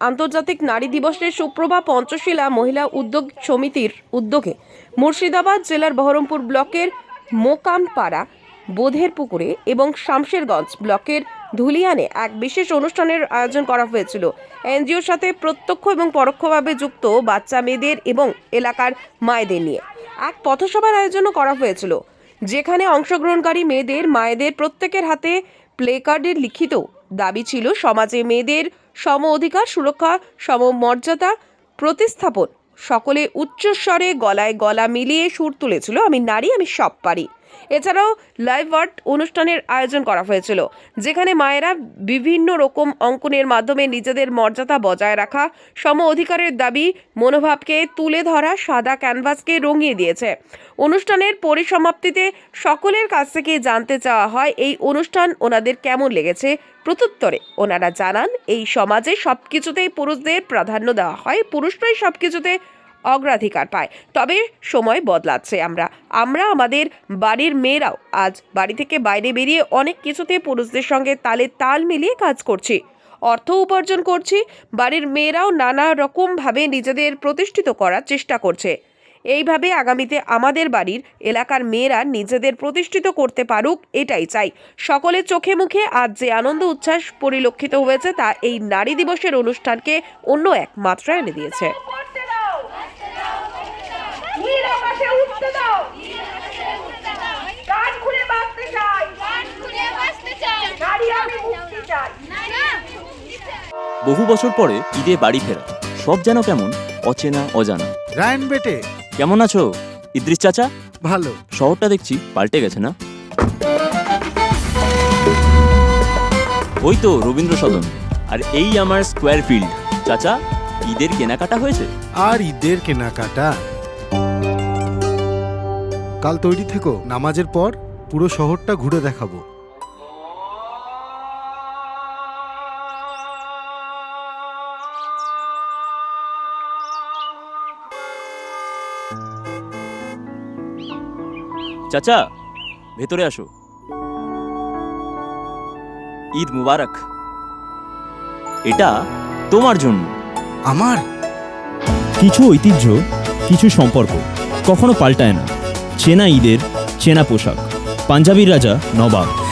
আন্তর্জাতিক নারী দিবসের সুপ্রভা পঞ্চশীলা মহিলা উদ্যোগ সমিতির উদ্যোগে মুর্শিদাবাদ জেলার বহরমপুর ব্লকের মোকামপাড়া বোধের পুকুরে এবং শামশেরগঞ্জ ব্লকের ধুলিয়ানে এক বিশেষ অনুষ্ঠানের আয়োজন করা হয়েছিল। এনজিওর সাথে প্রত্যক্ষ এবং পরোক্ষভাবে যুক্ত বাচ্চা মেয়েদের এবং এলাকার মায়েদের নিয়ে এক পথসভার আয়োজনও করা হয়েছিল, যেখানে অংশগ্রহণকারী মেয়েদের মায়েদের প্রত্যেকের হাতে প্লে কার্ডের লিখিত দাবি ছিল, সমাজে মেয়েদের সম অধিকার, সুরক্ষা, সম মর্যাদা, প্রতিস্থাপন। সকলে উচ্চস্বরে গলায় গলা মিলিয়ে সুর তুলেছিল, আমি নারী, আমি সব পারি। এছাড়াও লাইভ আর্ট অনুষ্ঠানের আয়োজন করা হয়েছিল, যেখানে মায়েরা বিভিন্ন রকম অঙ্কনের মাধ্যমে নিজেদের মর্যাদা বজায় রাখা, সম অধিকারের দাবি, মনোভাবকে তুলে ধরা, সাদা ক্যানভাসকে রঙিয়ে দিয়েছে। অনুষ্ঠানের পরিসমাপ্তিতে সকলের কাছ থেকে জানতে চাওয়া হয়, এই অনুষ্ঠান ওনাদের কেমন লেগেছে? প্রত্যুত্তরে ওনারা জানান, এই সমাজে সব কিছুতেই পুরুষদের প্রাধান্য দেওয়া হয়, পুরুষরাই সব কিছুতে অগ্রাধিকার পায়। তবে সময় বদলাচ্ছে আমরা। আমরা আমাদের বাড়ির মেয়েরাও আজ বাড়ি থেকে বাইরে বেরিয়ে অনেক কিছুতে পুরুষদের সঙ্গে তালে তাল মিলিয়ে কাজ করছি। অর্থ উপার্জন করছি, বাড়ির মেয়েরাও নানা রকমভাবে নিজেদের প্রতিষ্ঠিত করার চেষ্টা করছে। এইভাবে আগামীতে আমাদের বাড়ির এলাকার মেয়েরা নিজেদের প্রতিষ্ঠিত করতে পারুক এটাই চাই। সকলের চোখে মুখে আজ যে আনন্দ উচ্ছ্বাস পরিলক্ষিত হয়েছে তা এই নারী দিবসের অনুষ্ঠানকে অন্য এক মাত্রায় এনে দিয়েছে করতে দাও নীল আকাশে উঠতে দাও। গান খুলে বাঁচতে চাই। নারী আমি মুক্তি চাই। বহু বছর পরে ঈদে বাড়ি ফেরা। সব যেন কেমন অচেনা অজানা। রায়ন বেটে। কেমন আছো ইদ্রিস চাচা? ভালো। শহরটা দেখছি পাল্টে গেছে না? ওই তো রবীন্দ্র সদন আর এই আমার স্কোয়ার ফিল্ড চাচা ঈদের কেনাকাটা হয়েছে? আর ঈদের কেনাকাটা? কাল তৈরি থেকো নামাজের পর পুরো শহরটা ঘুরে দেখাবো। চাচা ভেতরে আসো। ঈদ মুবারক। এটা তোমার জন্য। আমার? কিছু ঐতিহ্য কিছু সম্পর্ক কখনো পাল্টায় না। চেনা ঈদের চেনা পোশাক। পাঞ্জাবির রাজা নবাব।